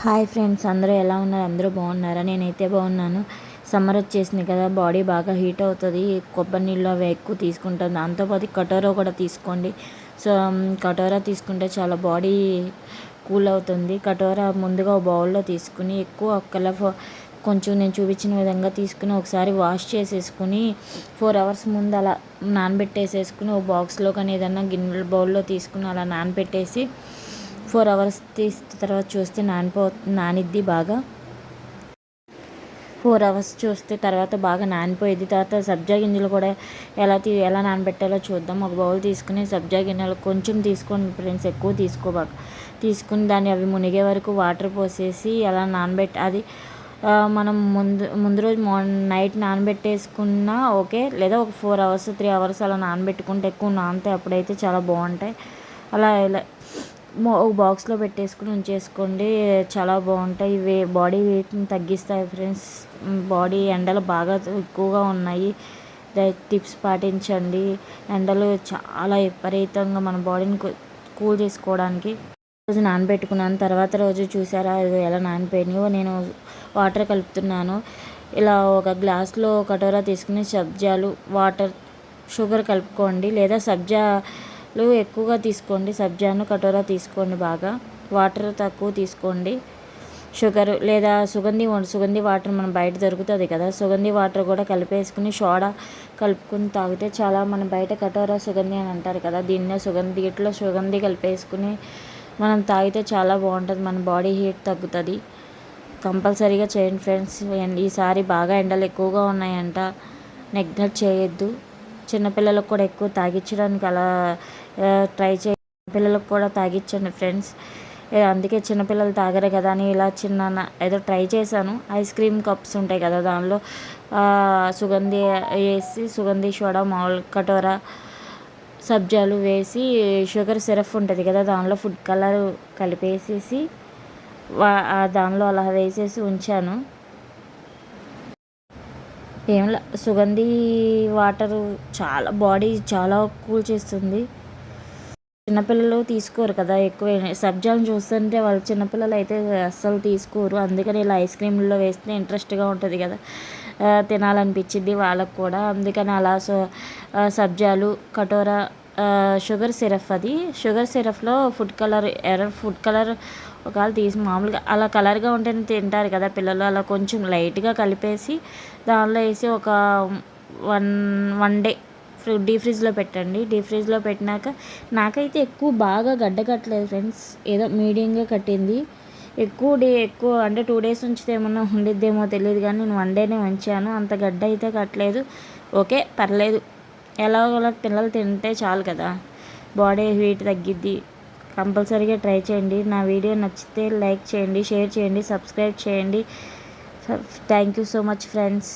Hi friends అందరూ ఎలా ఉన్నారు? అందరూ బాగున్నారా? నేనైతే బాగున్నాను. సమ్మర్ వచ్చేసింది కదా బాడీ బాగా హీట్ అవుతుంది. కొబ్బరి నీళ్ళు అవి ఎక్కువ తీసుకుంటాను. దాంతోపాటు కటోరా కూడా తీసుకోండి. సో కటోరా తీసుకుంటే చాలా బాడీ కూల్ అవుతుంది. కటోరా ముందుగా బౌల్లో తీసుకుని ఎక్కువ కలర్ కొంచెం నేను చూపించిన విధంగా తీసుకుని ఒకసారి వాష్ చేసేసుకుని ఫోర్ అవర్స్ ముందు అలా నానబెట్టేసేసుకుని ఒక బాక్స్లో కానీ ఏదన్నా గిన్నెల బౌల్లో తీసుకుని అలా నానబెట్టేసి ఫోర్ అవర్స్ తీసిన తర్వాత చూస్తే నానిపో నానిద్ది బాగా. ఫోర్ అవర్స్ చూస్తే తర్వాత బాగా నానిపోయేది తర్వాత సబ్జా గింజలు కూడా ఎలా తీ ఎలా నానబెట్టాలో చూద్దాం. ఒక బౌల్ తీసుకుని సబ్జా గిన్నెలు కొంచెం తీసుకోండి ఫ్రెండ్స్ ఎక్కువ తీసుకోబాక. తీసుకుని దాన్ని అవి మునిగే వరకు వాటర్ పోసేసి అలా నానబెట్టి అది మనం ముందు ముందు రోజు మార్నింగ్ నైట్ నానబెట్టేసుకున్నా ఓకే. లేదా ఒక ఫోర్ అవర్స్ త్రీ అవర్స్ అలా నానబెట్టుకుంటే ఎక్కువ నానితే అప్పుడైతే చాలా బాగుంటాయి. అలా ఇలా ఒక బాక్స్లో పెట్టేసుకుని ఉంచేసుకోండి. చాలా బాగుంటాయి. ఇవి బాడీ వెయిట్ని తగ్గిస్తాయి ఫ్రెండ్స్ బాడీ ఎండలు బాగా ఎక్కువగా ఉన్నాయి. టిప్స్ పాటించండి. ఎండలు చాలా విపరీతంగా మన బాడీని కూల్ చేసుకోవడానికి. రోజు నానబెట్టుకున్నాను. తర్వాత రోజు చూసారా? ఎలా నానిపోయినాయో. నేను వాటర్ కలుపుతున్నాను. ఇలా ఒక గ్లాస్లో కటోరా తీసుకుని సబ్జాలు వాటర్ షుగర్ కలుపుకోండి. లేదా సబ్జా సబ్జాలు ఎక్కువగా తీసుకోండి. సబ్జాను కటోరా తీసుకోండి బాగా. వాటర్ తక్కువ తీసుకోండి. షుగర్ లేదా సుగంధి సుగంధి వాటర్ మనం బయట దొరుకుతుంది కదా. సుగంధి వాటర్ కూడా కలిపేసుకుని సోడా కలుపుకుని తాగితే చాలా మన బయట కటోరా సుగంధి అని అంటారు కదా. దీన్నే సుగంధి ఇట్లా సుగంధి కలిపేసుకుని మనం తాగితే చాలా బాగుంటుంది. మన బాడీ హీట్ తగ్గుతుంది. కంపల్సరీగా చేయండి ఫ్రెండ్స్. ఈసారి బాగా ఎండలు ఎక్కువగా ఉన్నాయంట. నెగ్లెక్ట్ చేయొద్దు. చిన్నపిల్లలకు కూడా ఎక్కువ తాగించడానికి అలా ట్రై చే పిల్లలకు కూడా తాగించండి ఫ్రెండ్స్. అందుకే చిన్నపిల్లలు తాగరు కదా అని ఇలా చిన్న ఏదో ట్రై చేశాను. ఐస్ క్రీమ్ కప్స్ ఉంటాయి కదా దానిలో. సుగంధి వేసి సుగంధి సోడా మామూలు కటోరా సబ్జాలు వేసి షుగర్ సిరప్ ఉంటుంది కదా దానిలో ఫుడ్ కలర్ కలిపేసేసి దానిలో అలా వేసేసి ఉంచాను. ఏం సుగంధి వాటర్ చాలా బాడీ చాలా కూల్ చేస్తుంది. చిన్నపిల్లలు తీసుకోరు కదా ఎక్కువ సబ్జాలు చూస్తుంటే వాళ్ళు చిన్నపిల్లలు అయితే అస్సలు తీసుకోరు. అందుకని ఇలా ఐస్ క్రీమ్లో వేస్తే ఇంట్రెస్ట్గా ఉంటుంది కదా. తినాలనిపించింది వాళ్ళకు కూడా. అందుకని అలా సో సబ్జాలు కటోరా షుగర్ సిరప్ అది. షుగర్ సిరప్లో ఫుడ్ కలర్ ఎర్ర ఫుడ్ కలర్ ఒకవేళ తీసి మామూలుగా అలా కలర్గా ఉంటేనే తింటారు కదా పిల్లలు. అలా కొంచెం లైట్గా కలిపేసి దానిలో వేసి ఒక వన్ వన్ డే డీ ఫ్రిడ్జ్లో పెట్టండి. డీ ఫ్రిడ్జ్లో పెట్టినాక నాకైతే ఎక్కువ బాగా గడ్డ కట్టలేదు ఫ్రెండ్స్. ఏదో మీడియంగా కట్టింది. ఎక్కువ డే ఎక్కువ అంటే టూ డేస్ ఉంచితే ఏమన్నా ఉండిద్దేమో తెలియదు కానీ నేను వన్ డేనే ఉంచాను. అంత గడ్డ అయితే కట్టలేదు. ఓకే పర్లేదు. ఎలాగోలా పిల్లలు తింటే చాలు కదా. బాడీ హీట్ తగ్గిద్ది. కంపల్సరీగా ట్రై చేయండి. నా వీడియో నచ్చితే లైక్ చేయండి షేర్ చేయండి సబ్స్క్రైబ్ చేయండి. Thank you so much friends.